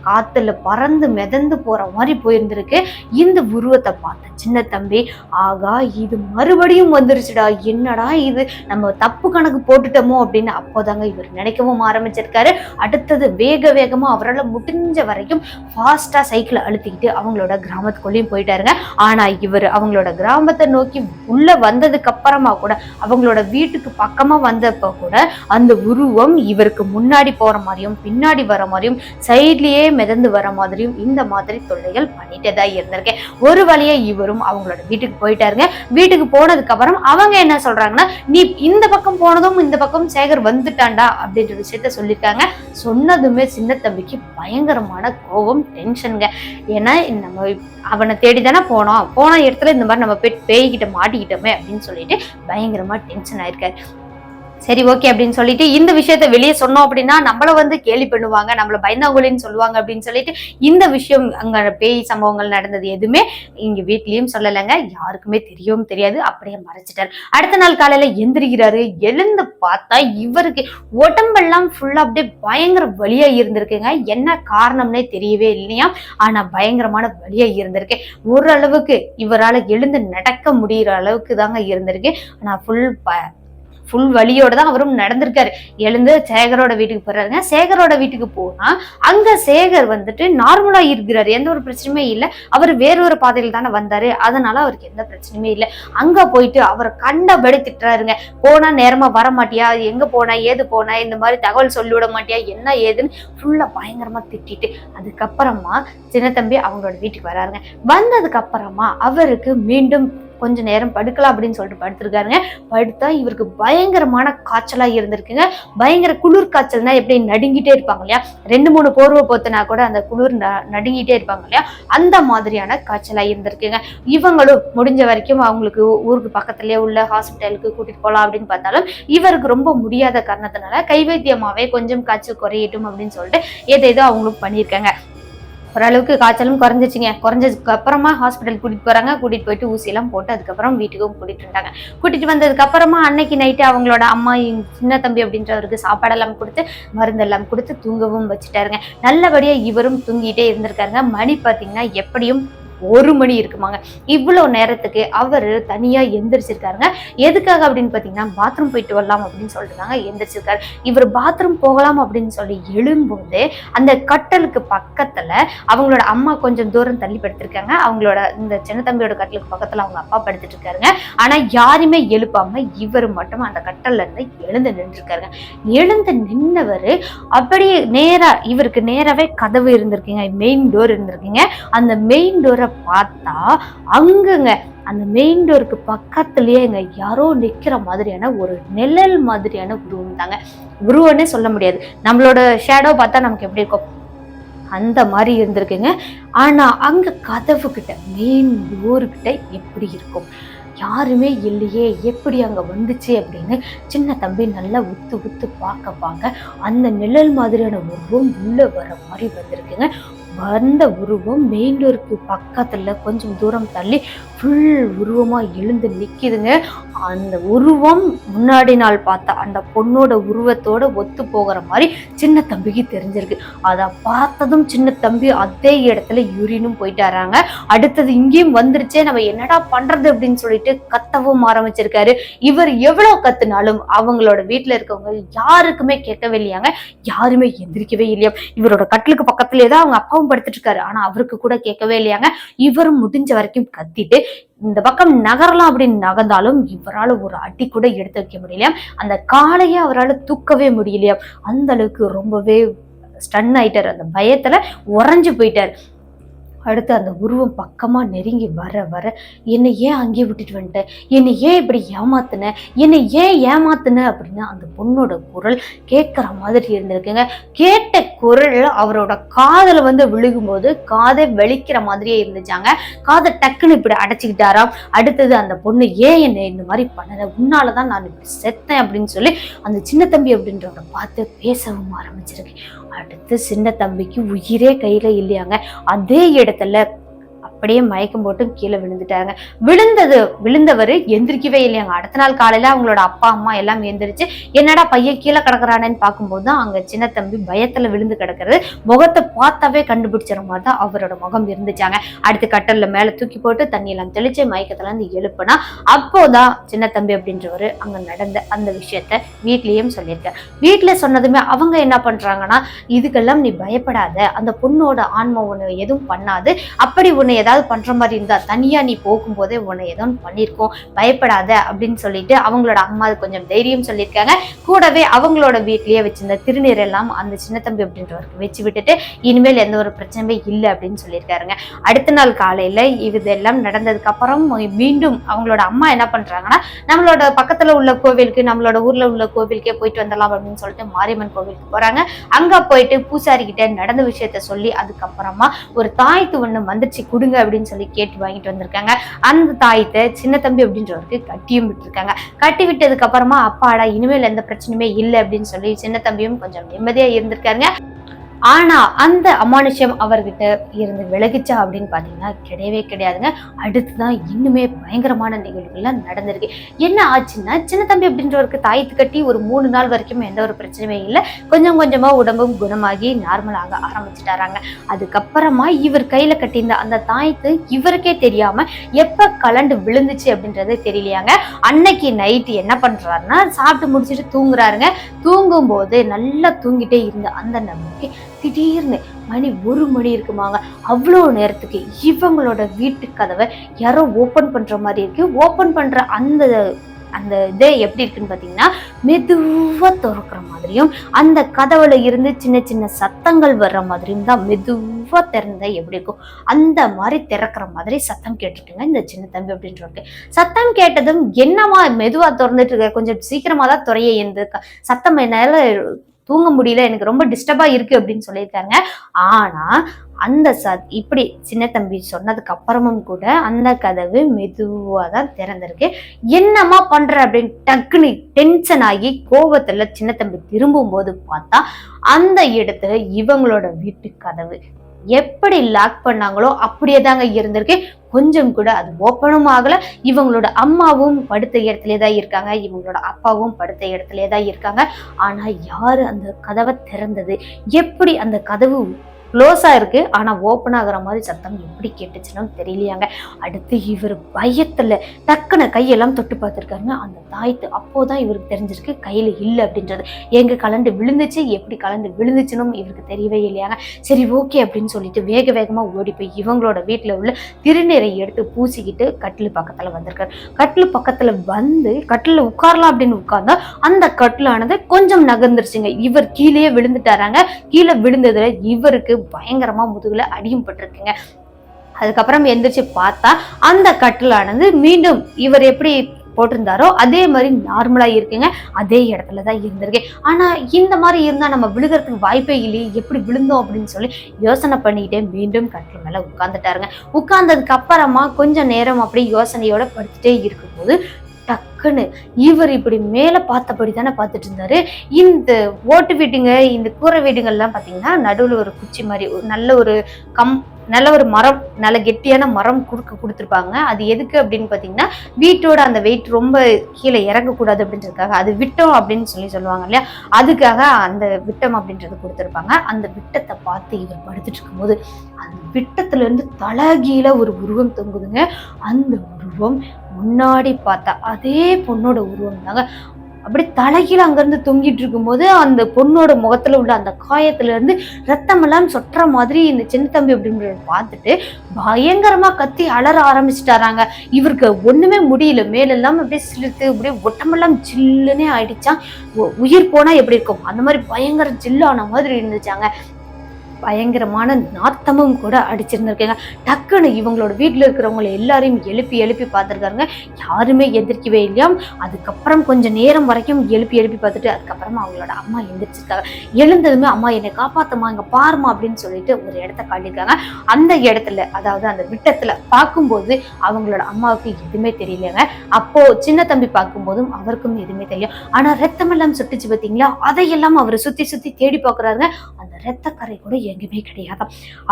S1: காத்துல பறந்து மிதந்து போற மாதிரி போயிருந்திருக்கு. இந்த உருவத்தை பார்த்த சின்ன தம்பி ஆகா இது மறுபடியும் வந்துருச்சுடா. என்னடா இது? நம்ம தப்பு கணக்கு போட்டுட்டோமோ? அப்படின்னு அப்போதாங்க இவர் நினைக்கவும் ஆரம்பிச்சிருக்காரு. அடுத்தது வேக வேகமா அவரால் முடிஞ்ச வரைக்கும் ஃபாஸ்டா சைக்கிளை அழுத்திக்கிட்டு அவங்களோட கிராமத்துக்குள்ளேயும் போயிட்டாருங்க. ஆனா இவர் அவங்களோட கிராமத்தை நோக்கி உள்ளே வந்ததுக்கு அப்புறமா கூட அவங்களோட வீட்டுக்கு பக்கமாக வந்தப்போ கூட அந்த உருவம் இவருக்கு முன்னாடி போற மாதிரியும் பின்னாடி வர மாதிரியும் சைட்லேயே மிதந்து வர மாதிரியும் இந்த மாதிரி தொல்லைகள் பண்ணிட்டே தான் இருந்திருக்கேன். ஒரு வழியா இவரும் அவங்களோட வீட்டுக்கு போயிட்டாருங்க. வீட்டுக்கு போனதுக்கப்புறம் அவங்க என்ன சொல்கிறாங்கன்னா நீ இந்த பக்கம் போனதும் இந்த பக்கம் சேகர் வந்துட்டான்டா அப்படின்ற விஷயத்த சொல்லியிருக்காங்க சொன்னதுமே சின்ன தம்பிக்கு பயங்கரமான கோபம் டென்ஷனுங்க. ஏன்னா நம்ம அவனை தேடி தானே போனோம். போன இடத்துல இந்த மாதிரி நம்ம போய் பேய்கிட்ட மாட்டிக்கிட்டோமே அப்படின்னு சொல்லிட்டு பயங்கரமா டென்ஷன் ஆயிருக்காரு. சரி ஓகே அப்படின்னு சொல்லிட்டு இந்த விஷயத்த வெளியே சொன்னோம் அப்படின்னா நம்மள வந்து கேலி பண்ணுவாங்க நம்மள பயந்தாங்குழின்னு சொல்லுவாங்க அப்படின்னு சொல்லிட்டு இந்த விஷயம் அங்க பேய் சம்பவங்கள் நடந்தது எதுவுமே இங்க வீட்லயும் சொல்லலைங்க. யாருக்குமே தெரியவும் தெரியாது. அப்படியே மறைச்சிட்டார். அடுத்த நாள் காலையில எந்திரிக்கிறாரு. எழுந்து பார்த்தா இவருக்கு உடம்பெல்லாம் ஃபுல்லா அப்படியே பயங்கர வழியா இருந்திருக்குங்க. என்ன காரணம்னே தெரியவே இல்லையா? ஆனா பயங்கரமான வழியா இருந்திருக்கு. ஓரளவுக்கு இவரால் எழுந்து நடக்க முடியிற அளவுக்கு தாங்க இருந்திருக்கு. ஆனா ஃபுல் ஃபுல் வழியோட தான் அவரும் நடந்திருக்காரு. எழுந்து சேகரோட வீட்டுக்கு போறாருங்க. சேகரோட வீட்டுக்கு போனா அங்க சேகர் வந்துட்டு நார்மலா இருக்கிறாரு. எந்த ஒரு பிரச்சனையுமே இல்லை. அவர் வேறொரு ஒரு தானே வந்தாரு. அதனால அவருக்கு எந்த பிரச்சனையுமே இல்லை. அங்க போயிட்டு அவரை கண்டபடி திட்டுறாருங்க போனா நேரமா வர மாட்டியா எங்க போனா? ஏது போனா? இந்த மாதிரி தகவல் சொல்லி விட மாட்டியா? என்ன ஏதுன்னு ஃபுல்லா பயங்கரமா திட்டிட்டு அதுக்கப்புறமா சின்ன தம்பி அவங்களோட வீட்டுக்கு வராருங்க. வந்ததுக்கு அப்புறமா அவருக்கு மீண்டும் கொஞ்ச நேரம் படுக்கலாம் அப்படின்னு சொல்லிட்டு படுத்திருக்காருங்க. படுத்தா இவருக்கு பயங்கரமான காய்ச்சலாக இருந்திருக்குங்க. பயங்கர குளிர் காய்ச்சல்னா எப்படி நடுங்கிட்டே இருப்பாங்க இல்லையா? ரெண்டு மூணு போர்வை போத்துனா கூட அந்த குளிர் ந- நடுங்கிட்டே இருப்பாங்க இல்லையா? அந்த மாதிரியான காய்ச்சலாக இருந்திருக்குங்க. இவங்களும் முடிஞ்ச வரைக்கும் அவங்களுக்கு ஊருக்கு பக்கத்துலேயே உள்ள ஹாஸ்பிட்டலுக்கு கூட்டிட்டு போகலாம் அப்படின்னு பார்த்தாலும் இவருக்கு ரொம்ப முடியாத காரணத்தினால கைவைத்தியமாகவே கொஞ்சம் காய்ச்சல் குறையட்டும் அப்படின்னு சொல்லிட்டு ஏதேதோ அவங்களும் பண்ணியிருக்காங்க. ஓரளவுக்கு காய்ச்சலும் குறைஞ்சிச்சுங்க. குறைஞ்சதுக்கு அப்புறமா ஹாஸ்பிட்டல் கூட்டிட்டு போறாங்க. கூட்டிட்டு போயிட்டு ஊசியெல்லாம் போட்டு அதுக்கப்புறம் வீட்டுக்கும் கூட்டிட்டு இருந்தாங்க கூட்டிட்டு வந்ததுக்கு அப்புறமா அன்னைக்கு நைட்டு அவங்களோட அம்மா சின்ன தம்பி அப்படின்றவருக்கு சாப்பாடெல்லாம் கொடுத்து மருந்தெல்லாம் கொடுத்து தூங்கவும் வச்சுட்டாருங்க. நல்லபடியா இவரும் தூங்கிட்டே இருந்திருக்காருங்க. மணி பாத்தீங்கன்னா எப்படியும் ஒரு மணி இருக்குமாங்க. இவ்வளோ நேரத்துக்கு அவர் தனியாக எந்திரிச்சிருக்காருங்க. எதுக்காக அப்படின்னு பார்த்தீங்கன்னா பாத்ரூம் போயிட்டு வரலாம் அப்படின்னு சொல்லிட்டு எந்திரிச்சிருக்காரு. இவர் பாத்ரூம் போகலாம் அப்படின்னு சொல்லி எழும்போது அந்த கட்டலுக்கு பக்கத்தில் அவங்களோட அம்மா கொஞ்சம் தூரம் தள்ளி படுத்திருக்காங்க. அவங்களோட இந்த சின்ன தம்பியோட கட்டலுக்கு பக்கத்தில் அவங்க அப்பா படுத்துட்டு இருக்காருங்க ஆனால் யாருமே எழுப்பாமல் இவர் மட்டும் அந்த கட்டல்ல இருந்து எழுந்து நின்றுருக்காருங்க. எழுந்து நின்னவர் அப்படியே நேராக இவருக்கு நேராகவே கதவு இருந்திருக்குங்க. Main door இருந்திருக்குங்க. அந்த மெயின் டோரை பார்த்தா அங்கங்க அந்த மெயின் டோருக்கு பக்கத்துலயே எங்க யாரோ நிக்கிற மாதிரியான ஒரு நிழல் மாதிரியான உருவம் தாங்க உருவம்னே சொல்ல முடியாது. நம்மளோட ஷேடோ பார்த்தா நமக்கு எப்படி இருக்கும்? அந்த மாதிரி இருந்திருக்குங்க. ஆனா அங்க கதவு கிட்ட மெயின் டோர்கிட்ட எப்படி இருக்கும்? யாருமே இல்லையே எப்படி அங்க வந்துச்சு அப்படின்னு சின்ன தம்பி நல்லா உத்து உத்து பார்க்க பார்க்க அந்த நிழல் மாதிரியான உருவம் உள்ள வர மாதிரி வந்திருக்குங்க. வந்த உருவம் மெயின் டோருக்கு பக்கத்தில் கொஞ்சம் தூரம் தள்ளி ஃபுல் உருவமாக எழுந்து நிற்கிதுங்க அந்த உருவம் முன்னாடி நாள் பார்த்தா அந்த பொண்ணோட உருவத்தோட ஒத்து போகிற மாதிரி சின்ன தம்பிக்கு தெரிஞ்சிருக்கு. அதை பார்த்ததும் சின்ன தம்பி அதே இடத்துல யூரினும் போயிட்டாராங்க அடுத்தது இங்கேயும் வந்துருச்சே நம்ம என்னடா பண்ணுறது அப்படின்னு சொல்லிட்டு கத்தவும் ஆரம்பிச்சிருக்காரு. இவர் எவ்வளோ கத்துனாலும் அவங்களோட வீட்டில் இருக்கவங்க யாருக்குமே கேட்கவே இல்லையாங்க. யாருமே எந்திரிக்கவே இல்லையா. இவரோட கட்டிலுக்கு பக்கத்துலேயே தான் அவங்க அப்பா அப்பாவும் படுத்துட்டு இருக்காரு. ஆனா அவருக்கு கூட கேட்கவே இல்லையாங்க. இவரும் முடிஞ்ச வரைக்கும் கத்திட்டு இந்த பக்கம் நகரலாம் அப்படின்னு நகர்ந்தாலும் இவரால் ஒரு அடி கூட எடுத்து வைக்க முடியலையா? அந்த காலையே அவரால் தூக்கவே முடியலையா? அந்த அளவுக்கு ரொம்பவே ஸ்டன் ஆயிட்டார். அந்த பயத்துல உறைஞ்சு போயிட்டார். அடுத்து அந்த உருவம் பக்கமாக நெருங்கி வர வர என்னை ஏன் அங்கேயே விட்டுட்டு வந்துட்டேன் என்னை ஏன் இப்படி ஏமாத்துன? என்னை ஏன் ஏமாத்துன? அப்படின்னு அந்த பொண்ணோட குரல் கேட்குற மாதிரி இருந்திருக்குங்க. கேட்ட குரல் அவரோட காதில் வந்து விழுகும்போது காதை வெளிக்கிற மாதிரியே இருந்துச்சாங்க. காதை டக்குன்னு இப்படி அடைச்சிக்கிட்டாராம். அடுத்தது அந்த பொண்ணு ஏன் என்னை இந்த மாதிரி பண்ண உன்னால தான் நான் இப்படி செத்தேன் அப்படின்னு சொல்லி அந்த சின்ன தம்பி அப்படின்றவரை பார்த்து பேசவும் ஆரம்பிச்சிருக்கேன் அடுத்து சின்ன தம்பிக்கு உயிரே கையில் இல்லையாங்க. அதே இடத்துல அப்படியே மயக்கம் போட்டு கீழே விழுந்துட்டாங்க. விழுந்தது விழுந்தவர் எந்திரிக்கவே இல்லையாங்க. அடுத்த நாள் காலையில அவங்களோட அப்பா அம்மா எல்லாம் எந்திரிச்சு என்னடா பையன் கீழே கிடக்குறானேன்னு பார்க்கும்போது தான் அங்க சின்ன தம்பி பயத்துல விழுந்து கிடக்கிறது முகத்தை பார்த்தாவே கண்டுபிடிச்சிட மாதிரி தான் அவரோட முகம் இருந்துச்சாங்க. அடுத்து கட்டல்ல மேல தூக்கி போட்டு தண்ணியெல்லாம் தெளிச்சு மயக்கத்துல இருந்து எழுப்புனா அப்போதான் சின்ன தம்பி அப்படின்றவர் அங்க நடந்த அந்த விஷயத்த வீட்லயும் சொல்லியிருக்கார். வீட்டுல சொன்னதுமே அவங்க என்ன பண்றாங்கன்னா இதுக்கெல்லாம் நீ பயப்படாத. அந்த பொண்ணோட ஆன்மா உன்னை எதுவும் பண்ணாது. அப்படி உன்னை ஏதாவது ஏதாவது பண்ற மாதிரி இருந்தா தனியா நீ போகும்போதே உன்னை ஏதோ பண்ணியிருக்கோம் பயப்படாத அப்படின்னு சொல்லிட்டு அவங்களோட அம்மா கொஞ்சம் தைரியம் சொல்லியிருக்காங்க. கூடவே அவங்களோட வீட்லயே வச்சிருந்த திருநீர் எல்லாம் அந்த சின்ன தம்பி அப்படின்றவருக்கு வச்சு விட்டுட்டு இனிமேல் எந்த ஒரு பிரச்சனையுமே இல்லை அப்படின்னு சொல்லியிருக்காருங்க. அடுத்த நாள் காலையில இதெல்லாம் நடந்ததுக்கு அப்புறம் மீண்டும் அவங்களோட அம்மா என்ன பண்றாங்கன்னா நம்மளோட பக்கத்துல உள்ள கோவிலுக்கு நம்மளோட ஊர்ல உள்ள கோவிலுக்கே போயிட்டு வந்துடலாம் அப்படின்னு சொல்லிட்டு மாரியம்மன் கோவிலுக்கு போறாங்க. அங்க போயிட்டு பூசாரி கிட்ட நடந்த விஷயத்த சொல்லி அதுக்கப்புறமா ஒரு தாய்த்து ஒண்ணு வந்துச்சு கொடுங்க அப்படின்னு சொல்லி கேட்டு வாங்கிட்டு வந்திருக்காங்க. அந்த தாயத்தை சின்ன தம்பி அப்படின்றவருக்கு கட்டியும் விட்டுருக்காங்க. கட்டி விட்டதுக்கு அப்புறமா அப்பாடா இனிமேல் எந்த பிரச்சனையுமே இல்லை அப்படின்னு சொல்லி சின்ன தம்பியும் கொஞ்சம் நிம்மதியா இருந்திருக்காருங்க. ஆனா அந்த அமானுஷ்யம் அவர்கிட்ட இருந்து விலகிச்சா அப்படின்னு பார்த்தீங்கன்னா கிடையவே கிடையாதுங்க. அடுத்துதான் இன்னுமே பயங்கரமான நிகழ்வுகள்லாம் நடந்திருக்கு. என்ன ஆச்சுன்னா சின்ன தம்பி அப்படின்றவருக்கு தாயத்து கட்டி ஒரு மூணு நாள் வரைக்கும் எந்த ஒரு பிரச்சனையுமே இல்லை. கொஞ்சம் கொஞ்சமா உடம்பும் குணமாகி நார்மலாக ஆரம்பிச்சிட்டாராங்க. அதுக்கப்புறமா இவர் கையில கட்டியிருந்த அந்த தாயத்து இவருக்கே தெரியாம எப்ப கலண்டு விழுந்துச்சு அப்படின்றதே தெரியலையாங்க. அன்னைக்கு நைட்டு என்ன பண்றாருன்னா சாப்பிட்டு முடிச்சுட்டு தூங்குறாருங்க. தூங்கும் போது நல்லா தூங்கிட்டே இருந்த அந்த நம்பிக்கை திடீர்னு மணி ஒரு மணி இருக்குமாங்க. அவ்வளோ நேரத்துக்கு இவங்களோட வீட்டு கதவை யாரோ ஓப்பன் பண்ணுற மாதிரி இருக்குது ஓப்பன் பண்ணுற அந்த அந்த இதே எப்படி இருக்குன்னு பார்த்தீங்கன்னா மெதுவாக திறக்கிற மாதிரியும் அந்த கதவுல இருந்து சின்ன சின்ன சத்தங்கள் வர்ற மாதிரியும் தான் மெதுவாக திறந்தா எப்படி இருக்கும்? அந்த மாதிரி திறக்கிற மாதிரி சத்தம் கேட்டிருக்குங்க இந்த சின்ன தம்பி அப்படின்றவருக்கு சத்தம் கேட்டதும் என்னமா மெதுவாக திறந்துட்டு இருக்க? கொஞ்சம் சீக்கிரமாக தான் துறைய எந்த சத்தம் என்னால தூங்க முடியல எனக்கு ரொம்ப டிஸ்டர்பா இருக்கு அப்படின்னு சொல்லியிருக்காங்க. ஆனா அந்த சத் இப்படி சின்ன தம்பி சொன்னதுக்கு அப்புறமும் கூட அந்த கதவு மெதுவாக தான் திறந்திருக்கு. என்னம்மா பண்ற அப்படின்னு டக்குன்னு டென்ஷன் ஆகி கோபத்துல சின்ன தம்பி திரும்பும் போது பார்த்தா அந்த இடத்துல இவங்களோட வீட்டு கதவு எப்படி லாக் பண்ணாங்களோ அப்படியே தாங்க இருந்திருக்கு. கொஞ்சம் கூட அது ஓப்பனும் ஆகல. இவங்களோட அம்மாவும் படுத்த இடத்துல தான் இருக்காங்க. இவங்களோட அப்பாவும் படுத்த இடத்துல தான் இருக்காங்க. ஆனா யாரு அந்த கதவை திறந்தது? எப்படி அந்த கதவு க்ளோஸாக இருக்குது ஆனால் ஓப்பன் ஆகிற மாதிரி சத்தம் எப்படி கேட்டுச்சுன்னு தெரியலையாங்க. அடுத்து இவர் பயத்தில் டக்குன கையெல்லாம் தொட்டு பார்த்துருக்காருங்க. அந்த தாய்த்து அப்போ தான் இவருக்கு தெரிஞ்சிருக்கு கையில் இல்லை அப்படின்றது. எங்கே கலண்டு விழுந்துச்சு எப்படி கலந்து விழுந்துச்சுன்னு இவருக்கு தெரியவே இல்லையாங்க. சரி ஓகே அப்படின்னு சொல்லிட்டு வேக வேகமாக ஓடி போய் இவங்களோட வீட்டில் உள்ள திருநீரை எடுத்து பூசிக்கிட்டு கட்டில் பக்கத்தில் வந்திருக்காரு. கட்டில் பக்கத்தில் வந்து கட்டில் உட்காரலாம் அப்படின்னு உட்கார்ந்தா அந்த கட்டிலானது கொஞ்சம் நகர்ந்துருச்சுங்க. இவர் கீழே விழுந்துட்டாராங்க. கீழே விழுந்ததுல இவருக்கு பயங்கரமாக முதுகில் அடியும் பட்டிருக்குங்க. அதுக்கப்புறம் எந்திரிச்சு பார்த்தா அந்த கட்டிலானது மீண்டும் இவர் எப்படி போட்டிருந்தாரோ அதே மாதிரி நார்மலாக இருக்குங்க. அதே இடத்துல தான் இருந்திருக்கு. ஆனால் இந்த மாதிரி இருந்தால் நம்ம விழுகிறதுக்கு வாய்ப்பே இல்லையே எப்படி விழுந்தோம் அப்படின்னு சொல்லி யோசனை பண்ணிக்கிட்டே மீண்டும் கட்டில் மேலே உட்காந்துட்டாருங்க உட்கார்ந்ததுக்கு அப்புறமா கொஞ்ச நேரம் அப்படி யோசனையோட படுத்துட்டே இருக்கும்போது டக்குன்னு இவர் இப்படி மேலே பார்த்தபடி தானே பார்த்துட்டு இருந்தாரு. இந்த ஓட்டு வீடுங்க இந்த கூரை வீடுங்கள்லாம் பார்த்தீங்கன்னா நடுவில் ஒரு குச்சி மாதிரி ஒரு நல்ல ஒரு கம் நல்ல ஒரு மரம் நல்ல கெட்டியான மரம் கொடுக்க கொடுத்துருப்பாங்க. அது எதுக்கு அப்படின்னு பார்த்தீங்கன்னா வீட்டோட அந்த வெயிட் ரொம்ப கீழே இறங்கக்கூடாது அப்படின்றதுக்காக. அது விட்டம் அப்படின்னு சொல்லி சொல்லுவாங்க இல்லையா? அதுக்காக அந்த விட்டம் அப்படின்றது கொடுத்துருப்பாங்க. அந்த விட்டத்தை பார்த்து இவர் படுத்துட்டு இருக்கும்போது அந்த விட்டத்துலேருந்து தலகீழ ஒரு உருவம் தொங்குதுங்க. அந்த உருவம் முன்னாடி பார்த்தா அதே பொண்ணோட உருவம் தாங்க. அப்படி தலைகீழ அங்கேருந்து தொங்கிட்டு இருக்கும்போது அந்த பொண்ணோட முகத்துல உள்ள அந்த காயத்துலேருந்து இருந்து ரத்தம் சொட்டுற மாதிரி இந்த சின்ன தம்பி அப்படின்ற பார்த்துட்டு பயங்கரமாக கத்தி அலற ஆரம்பிச்சிட்டாராங்க. இவருக்கு ஒன்றுமே முடியல. மேலெல்லாம் அப்படியே சிலுத்து அப்படியே ஒட்டமெல்லாம் ஜில்லுன்னே ஆயிடுச்சான் உ- உயிர் போனால் எப்படி இருக்கும்? அந்த மாதிரி பயங்கர ஜில்லான மாதிரி இருந்துச்சாங்க. பயங்கரமான நாத்தமும் கூட அடிச்சிருந்திருக்கேங்க. டக்குன்னு இவங்களோட வீட்டில் இருக்கிறவங்கள எல்லாரையும் எழுப்பி எழுப்பி பார்த்துருக்காருங்க. யாருமே எதிர்க்கவே இல்லையாம் அதுக்கப்புறம் கொஞ்சம் நேரம் வரைக்கும் எழுப்பி எழுப்பி பார்த்துட்டு அதுக்கப்புறமா அவங்களோட அம்மா எந்திரிச்சிருக்காங்க. எழுந்ததுமே அம்மா என்னை காப்பாத்தம்மா இங்கே பாருமா அப்படின்னு சொல்லிட்டு ஒரு இடத்த காட்டியிருக்காங்க. அந்த இடத்துல அதாவது அந்த விட்டத்தில் பார்க்கும்போது அவங்களோட அம்மாவுக்கு எதுவுமே தெரியலங்க. அப்போ சின்ன தம்பி பார்க்கும்போதும் அவருக்கும் எதுவுமே தெரியும் ஆனால் ரத்தமெல்லாம் சுட்டுச்சு பார்த்தீங்களா அதையெல்லாம் அவர் சுற்றி சுற்றி தேடி பார்க்கறாருங்க. அந்த ரத்தக்கரை கூட எங்கேயுமே கிடையாது.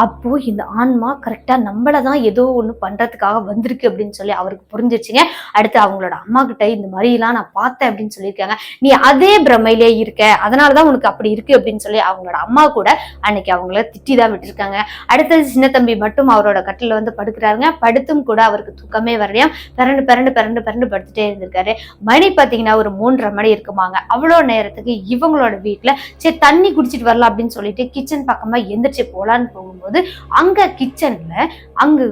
S1: அப்போ இந்த ஆன்மா கரெக்டா நம்மளை தான் ஏதோ ஒன்று பண்றதுக்காக வந்திருக்கு அப்படின்னு சொல்லி அவருக்கு புரிஞ்சிருச்சுங்க. அடுத்து அவங்களோட அம்மா கிட்ட இந்த மாதிரி எல்லாம் நான் பார்த்தேன் அப்படின்னு சொல்லியிருக்காங்க. நீ அதே பிரமையிலே இருக்க. அதனால தான் உனக்கு அப்படி இருக்கு அப்படின்னு சொல்லி அவங்களோட அம்மா கூட அன்னைக்கு அவங்கள திட்டி தான் விட்டுருக்காங்க. அடுத்தது சின்ன தம்பி மட்டும் அவரோட கட்டில வந்து படுக்கிறாருங்க. படுத்தும் கூட அவருக்கு தூக்கமே வரலையாம் பிறண்டு பிறண்டு பிறண்டு பிறண்டு படுத்துட்டே இருந்திருக்காரு. மணி பாத்தீங்கன்னா ஒரு மூன்றரை மணி இருக்குமாங்க. அவ்வளோ நேரத்துக்கு இவங்களோட வீட்டில் சரி தண்ணி குடிச்சிட்டு வரலாம் அப்படின்னு சொல்லிட்டு கிச்சன் பக்கமாக எந்திரிச்சு போலான்னு போகும்போது அங்க கிச்சன்ல அங்கு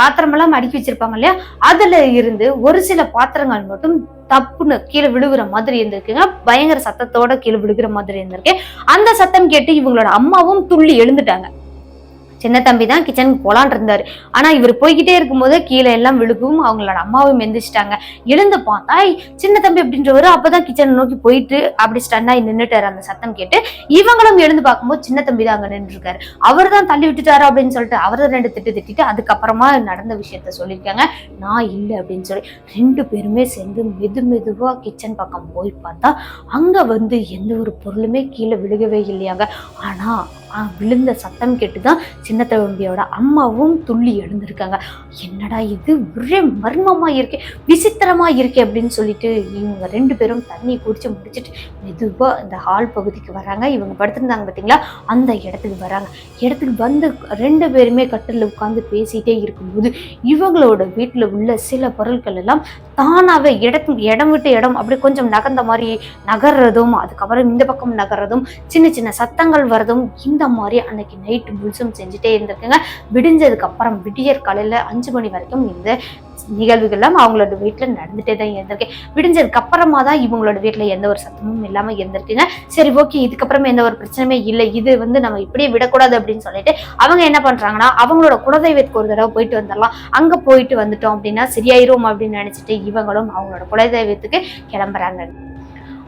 S1: பாத்திரமெல்லாம் அடுக்கி வச்சிருப்பாங்க இல்லையா? அதுல இருந்து ஒரு சில பாத்திரங்கள் மட்டும் தப்புன்னு கீழே விழுகிற மாதிரி இருந்திருக்குங்க. பயங்கர சத்தத்தோட கீழே விழுகிற மாதிரி இருந்திருக்கு. அந்த சத்தம் கேட்டு இவங்களோட அம்மாவும் துள்ளி எழுந்துட்டாங்க. சின்ன தம்பி தான் கிச்சனுக்கு போலான் இருந்தாரு. ஆனா இவர் போய்கிட்டே இருக்கும்போது கீழே எல்லாம் விழுகும் அவங்களோட அம்மாவும் எந்திரிச்சிட்டாங்க. எழுந்து பார்த்தா சின்ன தம்பி அப்படின்றவரு அப்பதான் கிச்சனை நோக்கி போயிட்டு அப்படி ஸ்டன்னாய் நின்றுட்டாரு அந்த சத்தம் கேட்டு இவங்களும் எழுந்து பார்க்கும்போது சின்ன தம்பி தான் அங்க நின்றுருக்காரு. அவர் தான் தள்ளி விட்டுட்டாரு அப்படின்னு சொல்லிட்டு அவர் ரெண்டு திட்டு திட்டிட்டு அதுக்கப்புறமா நடந்த விஷயத்த சொல்லியிருக்காங்க. நான் இல்லை அப்படின்னு சொல்லி ரெண்டு பேருமே சேர்ந்து மெது மெதுவா கிச்சன் பக்கம் போய் பார்த்தா அங்க வந்து எந்த ஒரு பொருளுமே கீழே விழுகவே இல்லையாங்க. ஆனா விழுந்த சத்தம் கேட்டு தான் சின்ன தம்பியோட அம்மாவும் துள்ளி எழுந்திருக்காங்க. என்னடா இது? ஒரே மர்மமாக இருக்கே விசித்திரமாக இருக்கே அப்படின்னு சொல்லிட்டு இவங்க ரெண்டு பேரும் தண்ணி குடிச்சு முடிச்சுட்டு மெதுவாக இந்த ஹால் பகுதிக்கு வராங்க. இவங்க படுத்திருந்தாங்க பார்த்தீங்களா அந்த இடத்துக்கு வராங்க. இடத்துக்கு வந்து ரெண்டு பேருமே கட்டில் உட்காந்து பேசிட்டே இருக்கும்போது இவங்களோட வீட்டில் உள்ள சில பொருட்கள் எல்லாம் தானாகவே இடத்து இடம் விட்டு இடம் அப்படி கொஞ்சம் நகர்ந்த மாதிரி நகர்றதும் அதுக்கப்புறம் இந்த பக்கம் நகர்றதும் சின்ன சின்ன சத்தங்கள் வர்றதும் இந்த மாதிரி அன்னைக்கு நைட்டு முழுசும் செஞ்சுட்டே இருந்திருக்குங்க. விடிஞ்சதுக்கு அப்புறம் விடியற் காலையில அஞ்சு மணி வரைக்கும் இந்த நிகழ்வுகள்லாம் அவங்களோட வீட்டில் நடந்துட்டே தான் இருந்திருக்கு. விடிஞ்சதுக்கு அப்புறமா தான் இவங்களோட வீட்டில் எந்த ஒரு சத்தமும் இல்லாமல் இருந்திருக்குங்க. சரி ஓகே இதுக்கப்புறமா எந்த ஒரு பிரச்சனையுமே இல்லை. இது வந்து நம்ம இப்படியே விடக்கூடாது அப்படின்னு சொல்லிட்டு அவங்க என்ன பண்றாங்கன்னா அவங்களோட குலதெய்வத்துக்கு ஒரு தடவை போயிட்டு வந்துடலாம். அங்கே போயிட்டு வந்துட்டோம் அப்படின்னா சரியாயிரும் அப்படின்னு நினைச்சிட்டு இவங்களும் அவங்களோட குலதெய்வத்துக்கு கிளம்புறாங்க.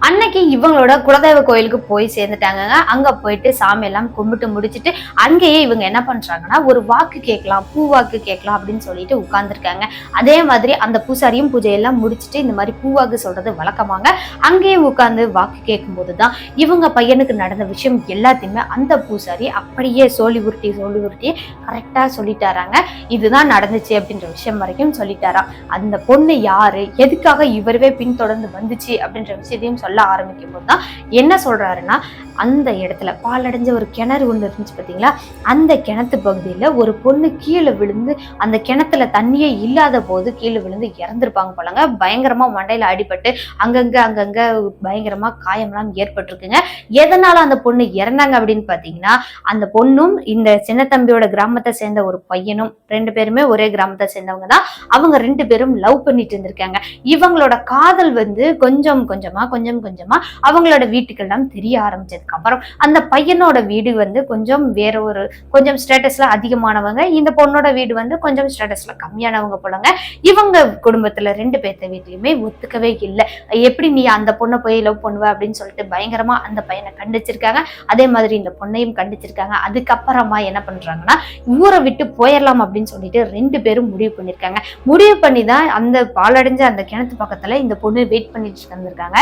S1: அன்னைக்கு இவங்களோட குலதெய்வ கோயிலுக்கு போய் சேர்ந்துட்டாங்கங்க. அங்க போயிட்டு சாமி எல்லாம் கும்பிட்டு முடிச்சுட்டு அங்கேயே இவங்க என்ன பண்றாங்கன்னா ஒரு வாக்கு கேட்கலாம் பூ வாக்கு கேட்கலாம் அப்படின்னு சொல்லிட்டு உட்கார்ந்துருக்காங்க. அதே மாதிரி அந்த பூசாரியும் பூஜையெல்லாம் முடிச்சுட்டு இந்த மாதிரி பூ வாக்கு சொல்றது வழக்கமாங்க. அங்கேயே உட்கார்ந்து வாக்கு கேட்கும்போது தான் இவங்க பையனுக்கு நடந்த விஷயம் எல்லாத்தையுமே அந்த பூசாரி அப்படியே சோழி உருட்டி சோழி உருட்டி கரெக்டாக சொல்லிட்டாராங்க. இதுதான் நடந்துச்சு அப்படின்ற விஷயம் வரைக்கும் சொல்லிட்டாராம். அந்த பொண்ணு யாரு? எதுக்காக இவரவே பின்தொடர்ந்து வந்துச்சு அப்படின்ற விஷயத்தையும் சொல்ல ஆரம்பிக்கும் போது தான் என்ன சொல்றாருன்னா அந்த இடத்துல பாலடைஞ்ச ஒரு கிணறு ஒன்று இருந்துச்சு பார்த்தீங்களா அந்த கிணத்து பகுதியில் ஒரு பொண்ணு கீழே விழுந்து அந்த கிணத்துல தண்ணியே இல்லாத போது கீழே விழுந்து இறந்துருப்பாங்க போலங்க. பயங்கரமா மண்டையில அடிபட்டு அங்கங்க அங்கங்கே பயங்கரமா காயம்லாம் ஏற்பட்டிருக்குங்க. எதனால அந்த பொண்ணு இறந்தாங்க அப்படின்னு பார்த்தீங்கன்னா அந்த பொண்ணும் இந்த சின்ன தம்பியோட கிராமத்தை சேர்ந்த ஒரு பையனும் ரெண்டு பேருமே ஒரே கிராமத்தை சேர்ந்தவங்க தான் அவங்க ரெண்டு பேரும் லவ் பண்ணிட்டு இருந்திருக்காங்க. இவங்களோட காதல் வந்து கொஞ்சம் கொஞ்சமா கொஞ்சம் கொஞ்சமா அவங்களோட வீட்டுக்கெல்லாம் தெரிய ஆரம்பிச்சதுக்கு அப்புறம் அந்த பையனோட வீடு வந்து கொஞ்சம் வேற ஒரு கொஞ்சம் ஸ்டேட்டஸ்ல அதிகமானவங்க இந்த பொண்ணோட வீடு வந்து கொஞ்சம் ஸ்டேட்டஸ்ல கம்மியானவங்க போலங்க. இவங்க குடும்பத்துல ரெண்டு பேர்த்த வீட்லயுமே ஒத்துக்கவே இல்லை. எப்படி நீ அந்த பொண்ணை போய் லவ் பண்ணுவ அப்படின்னு சொல்லிட்டு பயங்கரமா அந்த பையனை கண்டிச்சிருக்காங்க. அதே மாதிரி இந்த பொண்ணையும் கண்டிச்சிருக்காங்க. அதுக்கப்புறமா என்ன பண்றாங்கன்னா ஊரை விட்டு போயிடலாம் அப்படின்னு சொல்லிட்டு ரெண்டு பேரும் முடிவு பண்ணிருக்காங்க. முடிவு பண்ணி தான் அந்த பாலடைஞ்ச அந்த கிணத்து பக்கத்துல இந்த பொண்ணு வெயிட் பண்ணிட்டு இருந்திருக்காங்க.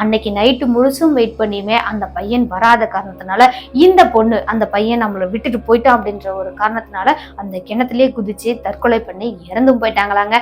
S1: அன்னைக்கு நைட்டு முழுசும் வெயிட் பண்ணியுமே அந்த பையன் வராத காரணத்தினால இந்த பொண்ணு அந்த பையன் நம்மளை விட்டுட்டு போயிட்டான் அப்படின்ற ஒரு காரணத்தினால அந்த கிணத்துலேயே குதிச்சு தற்கொலை பண்ணி இறந்தும் போயிட்டாங்களாங்க.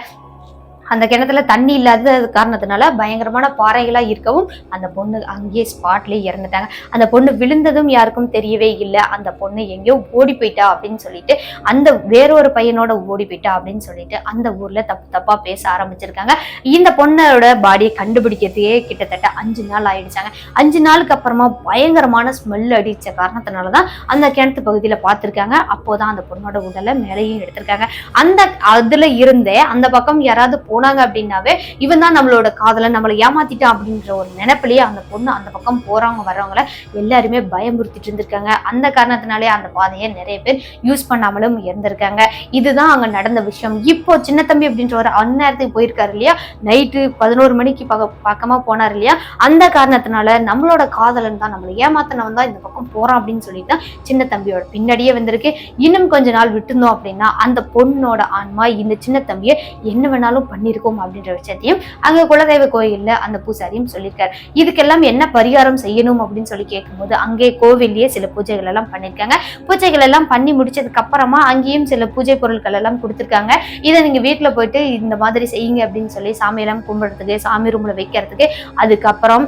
S1: அந்த கிணத்துல தண்ணி இல்லாத காரணத்தினால பயங்கரமான பாறைகளாக இருக்கவும் அந்த பொண்ணு அங்கேயே ஸ்பாட்லயே இறந்துட்டாங்க. அந்த பொண்ணு விழுந்ததும் யாருக்கும் தெரியவே இல்லை. அந்த பொண்ணு எங்கேயோ ஓடி போயிட்டா அப்படின்னு சொல்லிட்டு அந்த வேறொரு பையனோட ஓடி போயிட்டா அப்படின்னு சொல்லிட்டு அந்த ஊர்ல தப்பு தப்பா பேச ஆரம்பிச்சிருக்காங்க. இந்த பொண்ணோட பாடியை கண்டுபிடிக்கிறதுக்கே கிட்டத்தட்ட அஞ்சு நாள் ஆயிடுச்சாங்க. அஞ்சு நாளுக்கு அப்புறமா பயங்கரமான ஸ்மெல் அடிச்ச காரணத்தினாலதான் அந்த கிணத்து பகுதியில் பார்த்துருக்காங்க. அப்போதான் அந்த பொண்ணோட உடலை மேலேயும் எடுத்திருக்காங்க. அந்த அதுல இருந்தே அந்த பக்கம் யாராவது போனாங்க அப்படின்னாவே இவன் தான் நம்மளோட காதலை நம்மளை ஏமாத்திட்டான் அப்படின்ற ஒரு நினைப்பிலேயே அந்த பொண்ணு அந்த பக்கம் போறவங்க வர்றவங்கள எல்லாருமே பயமுறுத்திட்டு இருந்திருக்காங்க. அந்த காரணத்தினாலே அந்த பாதையை நிறைய பேர் யூஸ் பண்ணாமலும் இருந்திருக்காங்க. இதுதான் அங்க நடந்த விஷயம். இப்போ சின்ன தம்பி அப்படின்ற ஒரு அந்நேரத்துக்கு போயிருக்காரு இல்லையா? நைட்டு பதினோரு மணிக்கு பக்க பக்கமா போனார் இல்லையா? அந்த காரணத்தினால நம்மளோட காதலன் தான் நம்மளை ஏமாத்தினவன் தான் இந்த பக்கம் போறான் அப்படின்னு சொல்லிட்டு தான் சின்ன தம்பியோட பின்னாடியே வந்திருக்கு. இன்னும் கொஞ்ச நாள் விட்டுருந்தோம் அப்படின்னா அந்த பொண்ணோட ஆன்மா இந்த சின்ன தம்பியை என்ன வேணாலும் பண்ணியிருக்கோம் அப்படின்ற விஷயத்தையும் அங்கே குலதெய்வ கோயிலில் அந்த பூசாரியும் சொல்லியிருக்காரு. இதுக்கெல்லாம் என்ன பரிகாரம் செய்யணும் அப்படின்னு சொல்லி கேட்கும்போது அங்கே கோவில்லையே சில பூஜைகள் எல்லாம் பண்ணியிருக்காங்க பூஜைகள் எல்லாம் பண்ணி முடிச்சதுக்கு அப்புறமா அங்கேயும் சில பூஜை பொருட்கள் எல்லாம் கொடுத்துருக்காங்க. இதை நீங்கள் வீட்டில் போயிட்டு இந்த மாதிரி செய்யுங்க அப்படின்னு சொல்லி சாமியெல்லாம் கும்பிடுறதுக்கு சாமி ரூமில் வைக்கிறதுக்கு அதுக்கப்புறம்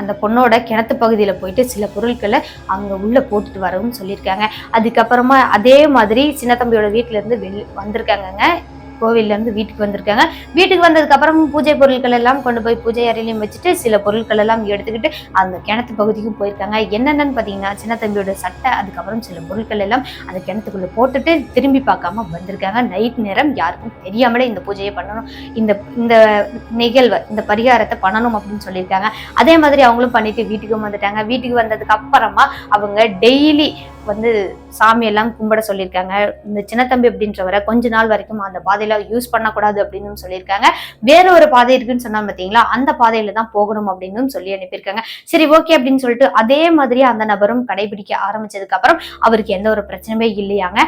S1: அந்த பொண்ணோட கிணத்து பகுதியில் போயிட்டு சில பொருட்களை அங்கே உள்ளே போட்டுட்டு வரவும் சொல்லியிருக்காங்க. அதுக்கப்புறமா அதே மாதிரி சின்ன தம்பியோட வீட்டிலேருந்து வெளி வந்திருக்காங்கங்க. கோவில்லேருந்து வீட்டுக்கு வந்திருக்காங்க. வீட்டுக்கு வந்ததுக்கு அப்புறம் பூஜை பொருட்கள் எல்லாம் கொண்டு போய் பூஜை அறையிலையும் வச்சுட்டு சில பொருட்கள் எல்லாம் எடுத்துக்கிட்டு அந்த கிணத்து பகுதிக்கும் போயிருக்காங்க. என்னென்னு பார்த்தீங்கன்னா சின்ன தம்பியோட சட்டை அதுக்கப்புறம் சில பொருட்கள் எல்லாம் அந்த கிணத்துக்குள்ளே போட்டுட்டு திரும்பி பார்க்காம வந்திருக்காங்க. நைட் நேரம் யாருக்கும் தெரியாமலே இந்த பூஜையை பண்ணணும். இந்த இந்த நிகழ்வை இந்த பரிகாரத்தை பண்ணணும் அப்படின்னு சொல்லியிருக்காங்க. அதே மாதிரி அவங்களும் பண்ணிட்டு வீட்டுக்கும் வந்துட்டாங்க. வீட்டுக்கு வந்ததுக்கு அப்புறமா அவங்க டெய்லி வந்து சாமியெல்லாம் கும்பிட சொல்லியிருக்காங்க. இந்த சின்னத்தம்பி அப்படின்றவரை கொஞ்ச நாள் வரைக்கும் அந்த பாதையில யூஸ் பண்ணக்கூடாது அப்படின்னு சொல்லியிருக்காங்க. வேற ஒரு பாதை இருக்குன்னு சொன்னா பார்த்தீங்களா அந்த பாதையில தான் போகணும் அப்படின்னு சொல்லி அனுப்பியிருக்காங்க. சரி ஓகே அப்படின்னு சொல்லிட்டு அதே மாதிரி அந்த நபரும் கடைபிடிக்க ஆரம்பிச்சதுக்கு அப்புறம் அவருக்கு எந்த ஒரு பிரச்சனையுமே இல்லையாங்க.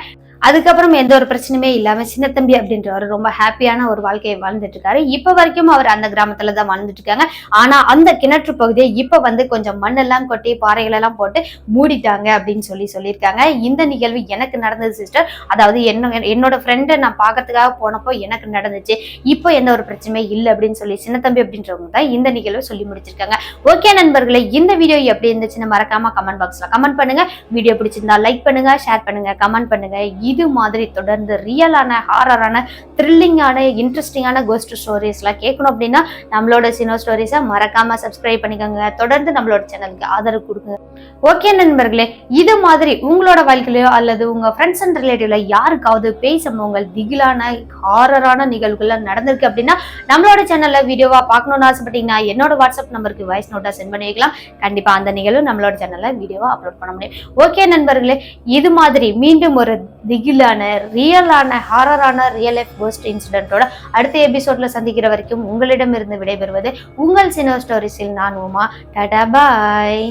S1: அதுக்கப்புறம் எந்த ஒரு பிரச்சனையுமே இல்லாம சின்னத்தம்பி அப்படின்றவர் ரொம்ப ஹாப்பியான ஒரு வாழ்க்கையை வாழ்ந்துட்டு இருக்காரு இப்ப வரைக்கும் அவர் அந்த கிராமத்துல தான் வாழ்ந்துட்டு இருக்காங்க ஆனா அந்த கிணற்று பகுதியை இப்ப வந்து கொஞ்சம் மண்ணெல்லாம் கொட்டி பாறைகள் எல்லாம் போட்டு மூடிட்டாங்க அப்படின்னு சொல்லி சொல்லியிருக்காங்க. இந்த நிகழ்வு எனக்கு நடந்தது சிஸ்டர் அதாவது என்ன என்னோட ஃப்ரெண்டை நான் பார்க்கறதுக்காக போனப்போ எனக்கு நடந்துச்சு. இப்போ எந்த ஒரு பிரச்சனையுமே இல்லை அப்படின்னு சொல்லி சின்னத்தம்பி அப்படின்றவங்க தான் இந்த நிகழ்வு சொல்லி முடிச்சிருக்காங்க. ஓகே நண்பர்களே இந்த வீடியோ எப்படி இருந்துச்சுன்னு மறக்காம கமெண்ட் பாக்ஸ்ல கமெண்ட் பண்ணுங்க. வீடியோ பிடிச்சிருந்தா லைக் பண்ணுங்க ஷேர் பண்ணுங்க கமெண்ட் பண்ணுங்க. இது மாதிரி தொடர்ந்து ரியலான ஹாரரான த்ரில்லிங்கான இன்ட்ரெஸ்டிங்கான கோஸ்ட் ஸ்டோரிஸ்லாம் கேட்கணும் அப்படின்னா நம்மளோட சினோ ஸ்டோரிஸை மறக்காமல் சப்ஸ்கிரைப் பண்ணிக்கோங்க. தொடர்ந்து நம்மளோட சேனலுக்கு ஆதரவு கொடுங்க. ஓகே நண்பர்களே இது மாதிரி உங்களோட வாழ்க்கையிலோ அல்லது உங்கள் ஃப்ரெண்ட்ஸ் அண்ட் ரிலேட்டிவ்ல யாருக்காவது பேய் சம்பவங்கள் திகிலான ஹாரரான நிகழ்வுகள்லாம் நடந்திருக்கு அப்படின்னா நம்மளோட சேனலில் வீடியோவாக பார்க்கணும்னு ஆசைப்பட்டீங்கன்னா என்னோட வாட்ஸ்அப் நம்பருக்கு வாய்ஸ் நோட்டாக சென்ட் பண்ணி வைக்கலாம் அந்த நிகழ்வு நம்மளோட சேனலில் வீடியோவாக அப்லோட் பண்ண முடியும். ஓகே நண்பர்களே இது மாதிரி மீண்டும் ஒரு பிகிலான ரியலான ஹாரரான ரியல் லைஃப் கோஸ்ட் இன்சிடென்ட்டோட அடுத்த எபிசோட்ல சந்திக்கிற வரைக்கும் உங்களிடமிருந்து விடைபெறுவது உங்கள் சினோ ஸ்டோரிஸில் நான் உமா. டாடா பாய்